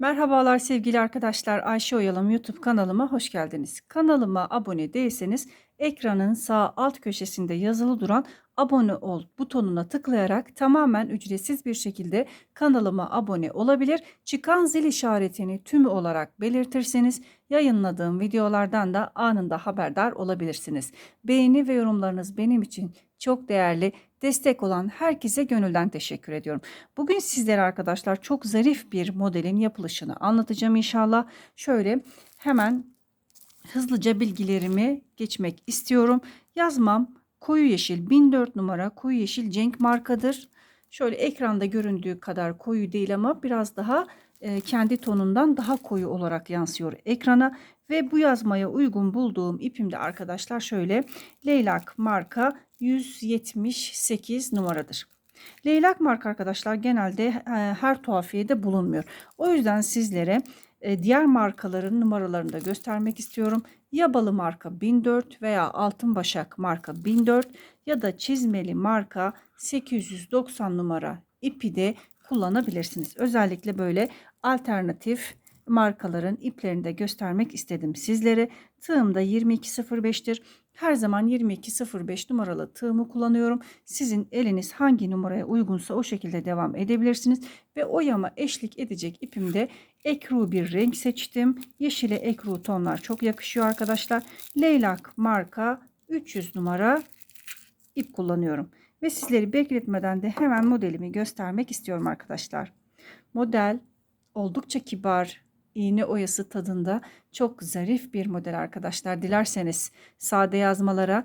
Merhabalar sevgili arkadaşlar. Ayşe Oyalım YouTube kanalıma hoş geldiniz. Kanalıma abone değilseniz ekranın sağ alt köşesinde yazılı duran abone ol butonuna tıklayarak tamamen ücretsiz bir şekilde kanalıma abone olabilir. Çıkan zil işaretini tümü olarak belirtirseniz yayınladığım videolardan da anında haberdar olabilirsiniz. Beğeni ve yorumlarınız benim için çok değerli. Destek olan herkese gönülden teşekkür ediyorum. Bugün sizlere arkadaşlar çok zarif bir modelin yapılışını anlatacağım inşallah. Şöyle hemen hızlıca bilgilerimi geçmek istiyorum. Yazmam koyu yeşil 1004 numara koyu yeşil Cenk markadır. Şöyle ekranda göründüğü kadar koyu değil ama biraz daha e, kendi tonundan daha koyu olarak yansıyor ekrana ve bu yazmaya uygun bulduğum ipimde arkadaşlar şöyle Leylak marka 178 numaradır. Leylak marka arkadaşlar genelde e, her tuhafiyede bulunmuyor. O yüzden sizlere e, diğer markaların numaralarını da göstermek istiyorum. Yabalı marka 1004 veya Altın Başak marka 1004 ya da çizmeli marka 890 numara ipi de kullanabilirsiniz. Özellikle böyle alternatif markaların iplerini de göstermek istedim sizlere. Tığım da 2205'tir. Her zaman 2205 numaralı tığımı kullanıyorum. Sizin eliniz hangi numaraya uygunsa o şekilde devam edebilirsiniz. Ve oyama eşlik edecek ipimde ekru bir renk seçtim. Yeşile ekru tonlar çok yakışıyor arkadaşlar. Leylak marka 300 numara ip kullanıyorum. Ve sizleri bekletmeden de hemen modelimi göstermek istiyorum arkadaşlar. Model oldukça kibar, iğne oyası tadında çok zarif bir model arkadaşlar. Dilerseniz sade yazmalara,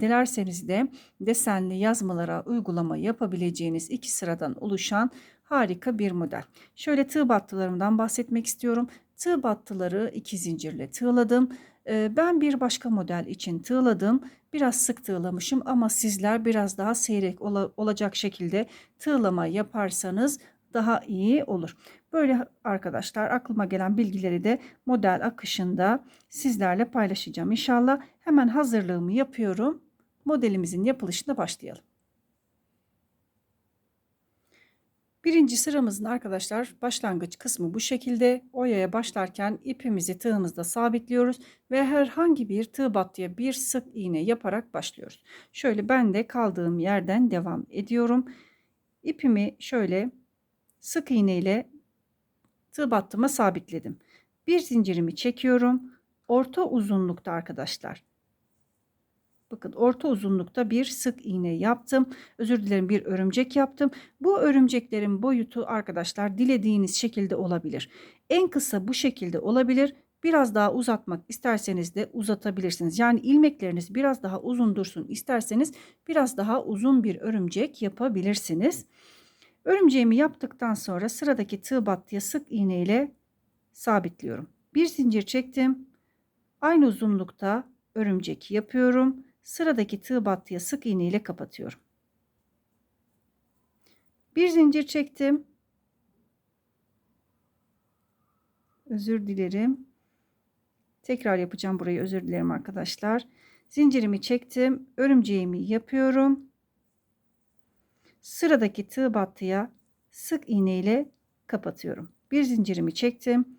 dilerseniz de desenli yazmalara uygulama yapabileceğiniz iki sıradan oluşan harika bir model. Şöyle tığ battılarımdan bahsetmek istiyorum. Tığ battıları iki zincirle tığladım. Ee, ben bir başka model için tığladım. Biraz sık tığlamışım ama sizler biraz daha seyrek olacak şekilde tığlama yaparsanız daha iyi olur. Böyle arkadaşlar aklıma gelen bilgileri de model akışında sizlerle paylaşacağım. İnşallah hemen hazırlığımı yapıyorum. Modelimizin yapılışına başlayalım. Birinci sıramızın arkadaşlar başlangıç kısmı bu şekilde. Oyaya başlarken ipimizi tığımızda sabitliyoruz ve herhangi bir tığ battıya bir sık iğne yaparak başlıyoruz. Şöyle ben de kaldığım yerden devam ediyorum. İpimi şöyle sık iğne ile tığ battıma sabitledim. Bir zincirimi çekiyorum. Orta uzunlukta arkadaşlar. Bakın orta uzunlukta bir sık iğne yaptım. Özür dilerim bir örümcek yaptım. Bu örümceklerin boyutu arkadaşlar dilediğiniz şekilde olabilir. En kısa bu şekilde olabilir. Biraz daha uzatmak isterseniz de uzatabilirsiniz. Yani ilmekleriniz biraz daha uzun dursun isterseniz biraz daha uzun bir örümcek yapabilirsiniz. Örümceğimi yaptıktan sonra sıradaki tığ battıya sık iğne ile sabitliyorum. Bir zincir çektim. Aynı uzunlukta örümcek yapıyorum. Sıradaki tığ battıya sık iğne ile kapatıyorum. Bir zincir çektim. Özür dilerim. Tekrar yapacağım burayı özür dilerim arkadaşlar. Zincirimi çektim. Örümceğimi yapıyorum. Sıradaki tığ battıya sık iğne ile kapatıyorum. Bir zincirimi çektim.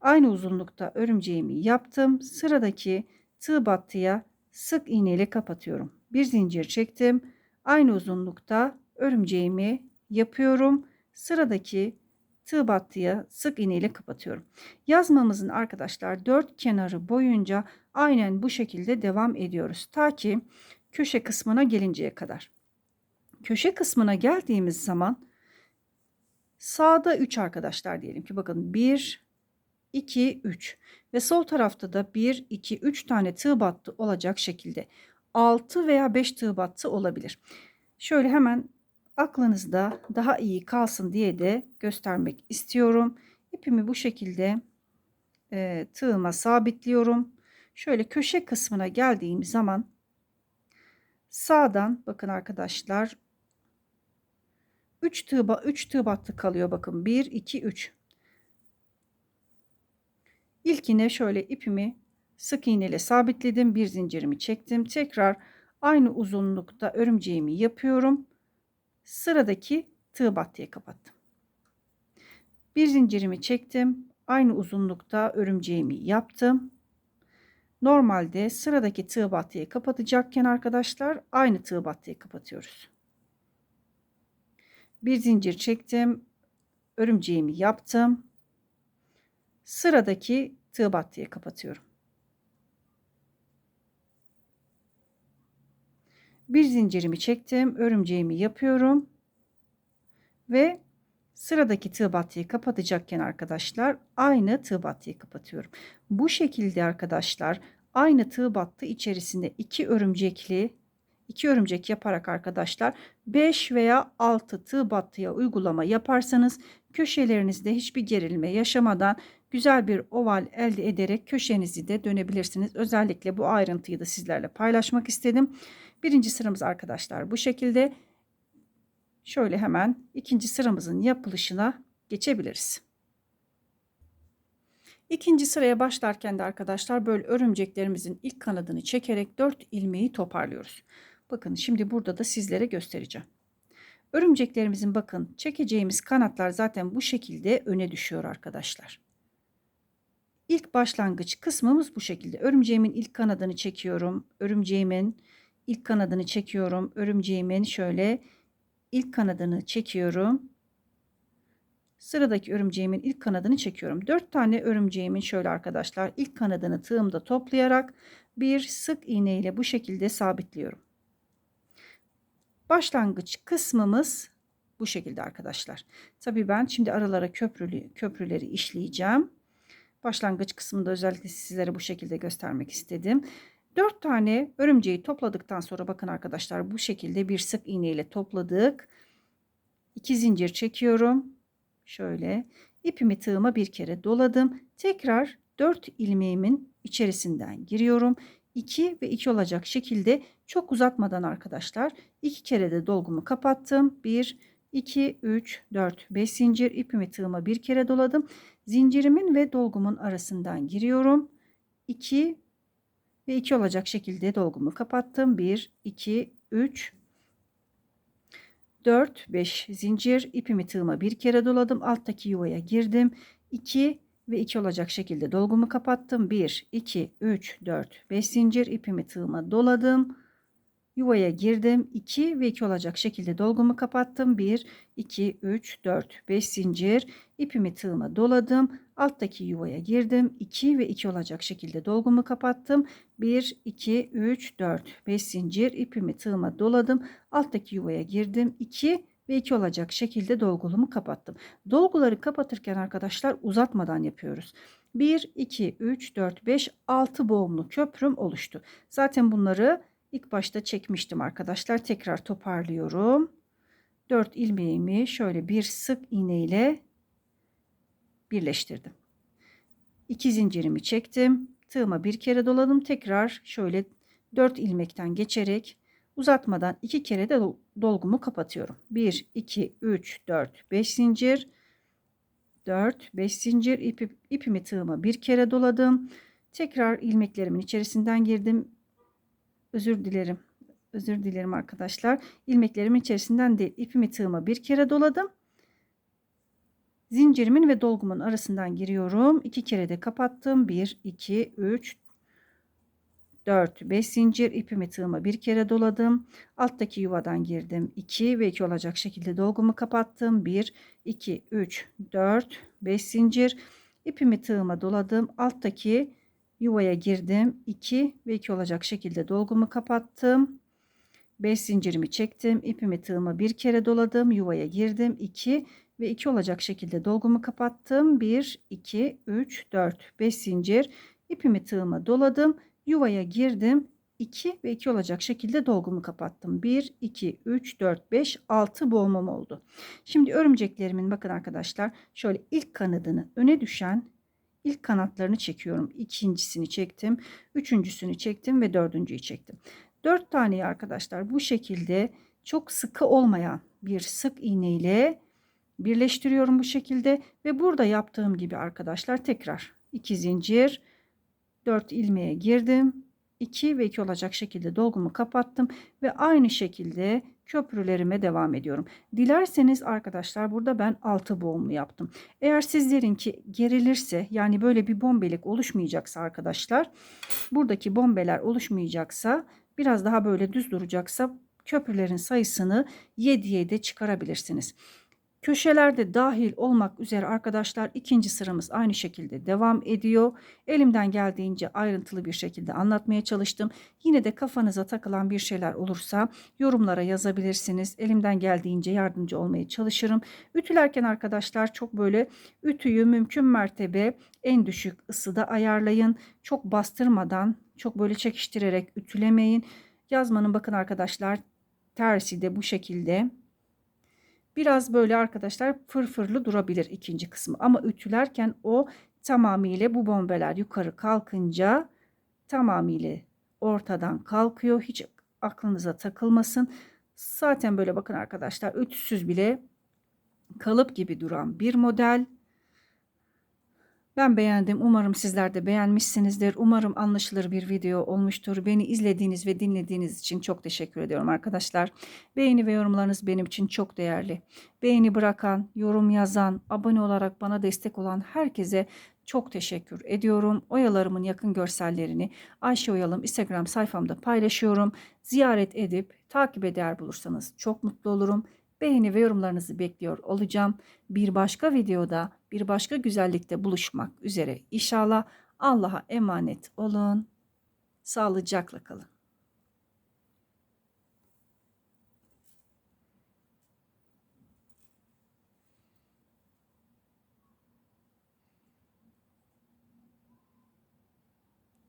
Aynı uzunlukta örümceğimi yaptım. Sıradaki tığ battıya sık iğne ile kapatıyorum. Bir zincir çektim. Aynı uzunlukta örümceğimi yapıyorum. Sıradaki tığ battıya sık iğne ile kapatıyorum. Yazmamızın arkadaşlar dört kenarı boyunca aynen bu şekilde devam ediyoruz. Ta ki köşe kısmına gelinceye kadar. Köşe kısmına geldiğimiz zaman sağda 3 arkadaşlar diyelim ki bakın 1 2 3 ve sol tarafta da 1 2 3 tane tığ battı olacak şekilde 6 veya 5 tığ battı olabilir. Şöyle hemen aklınızda daha iyi kalsın diye de göstermek istiyorum. İpimi bu şekilde e, tığıma sabitliyorum. Şöyle köşe kısmına geldiğim zaman sağdan bakın arkadaşlar 3 tığ 3 tığ battı kalıyor bakın 1 2 3 İlkine şöyle ipimi sık iğne ile sabitledim bir zincirimi çektim tekrar aynı uzunlukta örümceğimi yapıyorum sıradaki tığ battıya kapattım Bir zincirimi çektim. Aynı uzunlukta örümceğimi yaptım. Normalde sıradaki tığ battıyı kapatacakken arkadaşlar aynı tığ battıyı kapatıyoruz. Bir zincir çektim. Örümceğimi yaptım. Sıradaki tığ battıyı kapatıyorum. Bir zincirimi çektim. Örümceğimi yapıyorum. Ve sıradaki tığ battıyı kapatacakken arkadaşlar aynı tığ battıyı kapatıyorum. Bu şekilde arkadaşlar aynı tığ battı içerisinde iki örümcekli iki örümcek yaparak arkadaşlar 5 veya 6 tığ battıya uygulama yaparsanız köşelerinizde hiçbir gerilme yaşamadan güzel bir oval elde ederek köşenizi de dönebilirsiniz. Özellikle bu ayrıntıyı da sizlerle paylaşmak istedim. Birinci sıramız arkadaşlar bu şekilde. Şöyle hemen ikinci sıramızın yapılışına geçebiliriz. İkinci sıraya başlarken de arkadaşlar böyle örümceklerimizin ilk kanadını çekerek 4 ilmeği toparlıyoruz. Bakın şimdi burada da sizlere göstereceğim. Örümceklerimizin bakın çekeceğimiz kanatlar zaten bu şekilde öne düşüyor arkadaşlar. İlk başlangıç kısmımız bu şekilde. Örümceğimin ilk kanadını çekiyorum. Örümceğimin ilk kanadını çekiyorum. Örümceğimin şöyle ilk kanadını çekiyorum. Sıradaki örümceğimin ilk kanadını çekiyorum. 4 tane örümceğimin şöyle arkadaşlar ilk kanadını tığımda toplayarak bir sık iğne ile bu şekilde sabitliyorum. Başlangıç kısmımız bu şekilde arkadaşlar. Tabii ben şimdi aralara köprülü, köprüleri işleyeceğim. Başlangıç kısmında özellikle sizlere bu şekilde göstermek istedim. 4 tane örümceği topladıktan sonra bakın arkadaşlar bu şekilde bir sık iğne ile topladık. 2 zincir çekiyorum. Şöyle ipimi tığıma bir kere doladım. Tekrar 4 ilmeğimin içerisinden giriyorum. 2 ve 2 olacak şekilde çok uzatmadan arkadaşlar 2 kere de dolgumu kapattım. 1 2 3 4 5 zincir ipimi tığıma bir kere doladım. Zincirimin ve dolgumun arasından giriyorum. 2 ve 2 olacak şekilde dolgumu kapattım. 1 2 3 4 5 zincir ipimi tığıma bir kere doladım. Alttaki yuvaya girdim. 2 ve 2 olacak şekilde dolgumu kapattım. 1 2 3 4 5 zincir ipimi tığıma doladım. Yuvaya girdim. 2 ve 2 olacak şekilde dolgumu kapattım. 1, 2, 3, 4, 5 zincir. ipimi tığıma doladım. Alttaki yuvaya girdim. 2 ve 2 olacak şekilde dolgumu kapattım. 1, 2, 3, 4, 5 zincir. ipimi tığıma doladım. Alttaki yuvaya girdim. 2 ve 2 olacak şekilde dolgulumu kapattım. Dolguları kapatırken arkadaşlar uzatmadan yapıyoruz. 1, 2, 3, 4, 5, 6 boğumlu köprüm oluştu. Zaten bunları İlk başta çekmiştim arkadaşlar. Tekrar toparlıyorum. 4 ilmeğimi şöyle bir sık iğne ile birleştirdim. 2 zincirimi çektim. Tığıma bir kere doladım. Tekrar şöyle 4 ilmekten geçerek uzatmadan 2 kere de dolgumu kapatıyorum. 1 2 3 4 5 zincir 4 5 zincir ipi, ipimi tığıma bir kere doladım. Tekrar ilmeklerimin içerisinden girdim özür dilerim. Özür dilerim arkadaşlar. İlmeklerimin içerisinden değil ipimi tığıma bir kere doladım. Zincirimin ve dolgumun arasından giriyorum. İki kere de kapattım. 1, 2, 3, 4, 5 zincir ipimi tığıma bir kere doladım. Alttaki yuvadan girdim. 2 ve 2 olacak şekilde dolgumu kapattım. 1, 2, 3, 4, 5 zincir ipimi tığıma doladım. Alttaki yuvaya girdim. 2 ve 2 olacak şekilde dolgumu kapattım. 5 zincirimi çektim. İpimi tığıma bir kere doladım. Yuvaya girdim. 2 ve 2 olacak şekilde dolgumu kapattım. 1 2 3 4 5 zincir. İpimi tığıma doladım. Yuvaya girdim. 2 ve 2 olacak şekilde dolgumu kapattım. 1 2 3 4 5 6 boğmam oldu. Şimdi örümceklerimin bakın arkadaşlar şöyle ilk kanadını öne düşen ilk kanatlarını çekiyorum. İkincisini çektim. Üçüncüsünü çektim ve dördüncüyü çektim. Dört taneyi arkadaşlar bu şekilde çok sıkı olmayan bir sık iğne ile birleştiriyorum bu şekilde ve burada yaptığım gibi arkadaşlar tekrar iki zincir 4 ilmeğe girdim 2 ve 2 olacak şekilde dolgumu kapattım ve aynı şekilde köprülerime devam ediyorum. Dilerseniz arkadaşlar burada ben 6 boğumlu yaptım. Eğer sizlerinki gerilirse yani böyle bir bombelik oluşmayacaksa arkadaşlar buradaki bombeler oluşmayacaksa biraz daha böyle düz duracaksa köprülerin sayısını 7'ye de çıkarabilirsiniz. Köşelerde dahil olmak üzere arkadaşlar ikinci sıramız aynı şekilde devam ediyor. Elimden geldiğince ayrıntılı bir şekilde anlatmaya çalıştım. Yine de kafanıza takılan bir şeyler olursa yorumlara yazabilirsiniz. Elimden geldiğince yardımcı olmaya çalışırım. Ütülerken arkadaşlar çok böyle ütüyü mümkün mertebe en düşük ısıda ayarlayın. Çok bastırmadan, çok böyle çekiştirerek ütülemeyin. Yazmanın bakın arkadaşlar tersi de bu şekilde Biraz böyle arkadaşlar fırfırlı durabilir ikinci kısmı ama ütülerken o tamamıyla bu bombeler yukarı kalkınca tamamıyla ortadan kalkıyor. Hiç aklınıza takılmasın. Zaten böyle bakın arkadaşlar ütüsüz bile kalıp gibi duran bir model. Ben beğendim. Umarım sizler de beğenmişsinizdir. Umarım anlaşılır bir video olmuştur. Beni izlediğiniz ve dinlediğiniz için çok teşekkür ediyorum arkadaşlar. Beğeni ve yorumlarınız benim için çok değerli. Beğeni bırakan, yorum yazan, abone olarak bana destek olan herkese çok teşekkür ediyorum. Oyalarımın yakın görsellerini Ayşe Oyalım Instagram sayfamda paylaşıyorum. Ziyaret edip takip eder bulursanız çok mutlu olurum. Beğeni ve yorumlarınızı bekliyor olacağım. Bir başka videoda, bir başka güzellikte buluşmak üzere. İnşallah Allah'a emanet olun. Sağlıcakla kalın.